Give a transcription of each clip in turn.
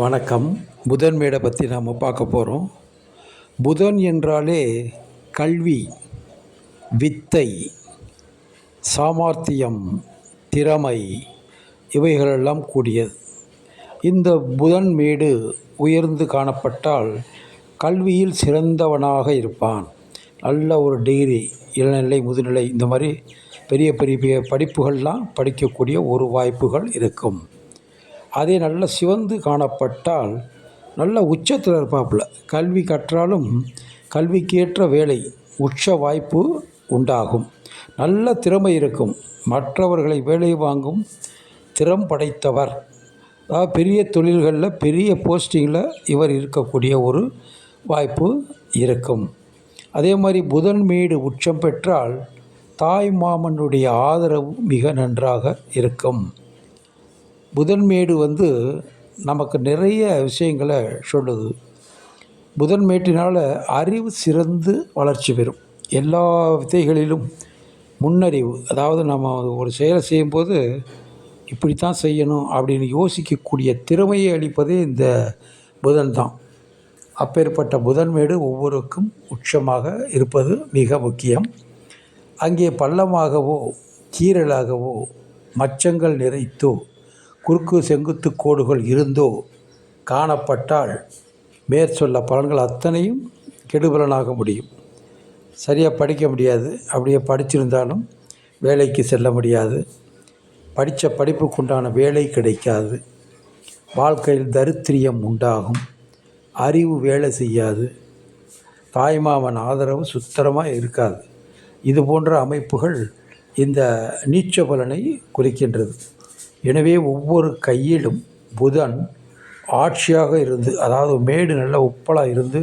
வணக்கம். புதன் மேடை பற்றி நாம் பார்க்க போகிறோம் புதன் என்றாலே கல்வி வித்தை சாமர்த்தியம் திறமை இவைகளெல்லாம் கூடியது. இந்த புதன் மேடு உயர்ந்து காணப்பட்டால் கல்வியில் சிறந்தவனாக இருப்பான். நல்ல ஒரு டிகிரி இளநிலை முதுநிலை இந்த மாதிரி பெரிய பெரிய படிப்புகள்லாம் படிக்கக்கூடிய ஒரு வாய்ப்புகள் இருக்கும். அதே நல்ல சிவந்து காணப்பட்டால் நல்ல உச்சத்தில் இருப்பாப்புல. கல்வி கற்றாலும் கல்விக்கேற்ற வேலை உச்ச வாய்ப்பு உண்டாகும். நல்ல திறமை இருக்கும். மற்றவர்களை வேலை வாங்கும் திறம் படைத்தவர். அதாவது பெரிய தொழில்களில் பெரிய போஸ்டிங்கில் இவர் இருக்கக்கூடிய ஒரு வாய்ப்பு இருக்கும். அதே மாதிரி புதன் மேடு உச்சம் பெற்றால் தாய் மாமனுடைய ஆதரவு மிக நன்றாக இருக்கும். புதன்மேடு வந்து நமக்கு நிறைய விஷயங்களை சொல்லுது. புதன்மேட்டினால் அறிவு சிறந்து வளர்ச்சி பெறும். எல்லா வித்தைகளிலும் முன்னறிவு. அதாவது நம்ம ஒரு செயலை செய்யும்போது இப்படித்தான் செய்யணும் அப்படின்னு யோசிக்கக்கூடிய திறமையை அளிப்பதே இந்த புதன் தான். அப்பேற்பட்ட புதன்மேடு ஒவ்வொருக்கும் உச்சமாக இருப்பது மிக முக்கியம். அங்கே பள்ளமாகவோ கீறலாகவோ மச்சங்கள் நிறைத்தோ குறுக்கு செங்குத்து கோடுகள் இருந்தோ காணப்பட்டால் மேற்சொல்ல பலன்கள் அத்தனையும் கெடுபலனாக முடியும். சரியாக படிக்க முடியாது. அப்படியே படிச்சிருந்தாலும் வேலைக்கு செல்ல முடியாது. படித்த படிப்புக்குண்டான வேலை கிடைக்காது. வாழ்க்கையில் தரித்திரியம் உண்டாகும். அறிவு வேலை செய்யாது. தாய்மாமன் ஆதரவு சுத்தரமாக இருக்காது. இது போன்ற அமைப்புகள் இந்த நீச்ச பலனை குறிக்கின்றது. எனவே ஒவ்வொரு கையிலும் புதன் ஆட்சியாக இருந்து அதாவது மேடு நல்ல உப்பலாக இருந்து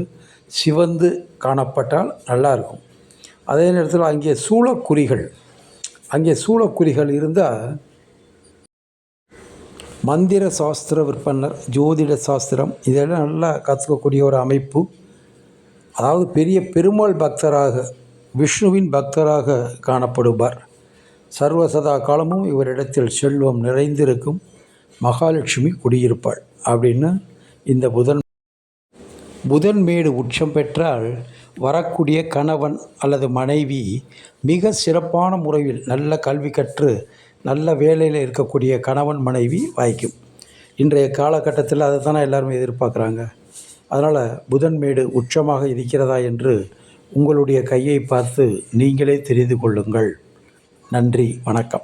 சிவந்து காணப்பட்டால் நல்லாயிருக்கும் அதே நேரத்தில் அங்கே சூளக்குறிகள் அங்கே சூளக்குறிகள் இருந்தால் மந்திர சாஸ்திர விற்பனர் ஜோதிட சாஸ்திரம் இதெல்லாம் நல்லா கற்றுக்கக்கூடிய ஒரு அமைப்பு. அதாவது பெரிய பெருமாள் பக்தராக விஷ்ணுவின் பக்தராக காணப்படுவார். சர்வசதா காலமும் இவரிடத்தில் செல்வம் நிறைந்திருக்கும். மகாலட்சுமி குடியிருப்பாள். அப்படின்னு இந்த புதன் புதன் மேடு உச்சம் பெற்றால் வரக்கூடிய கணவன் அல்லது மனைவி மிக சிறப்பான முறையில் நல்ல கல்வி கற்று நல்ல வேலையில் இருக்கக்கூடிய கணவன் மனைவி வாய்க்கும். இன்றைய காலகட்டத்தில் அதை தானே எல்லாருமே எதிர்பார்க்குறாங்க. அதனால் புதன் மேடு உச்சமாக இருக்கிறதா என்று உங்களுடைய கையை பார்த்து நீங்களே தெரிந்து கொள்ளுங்கள். நன்றி வணக்கம்.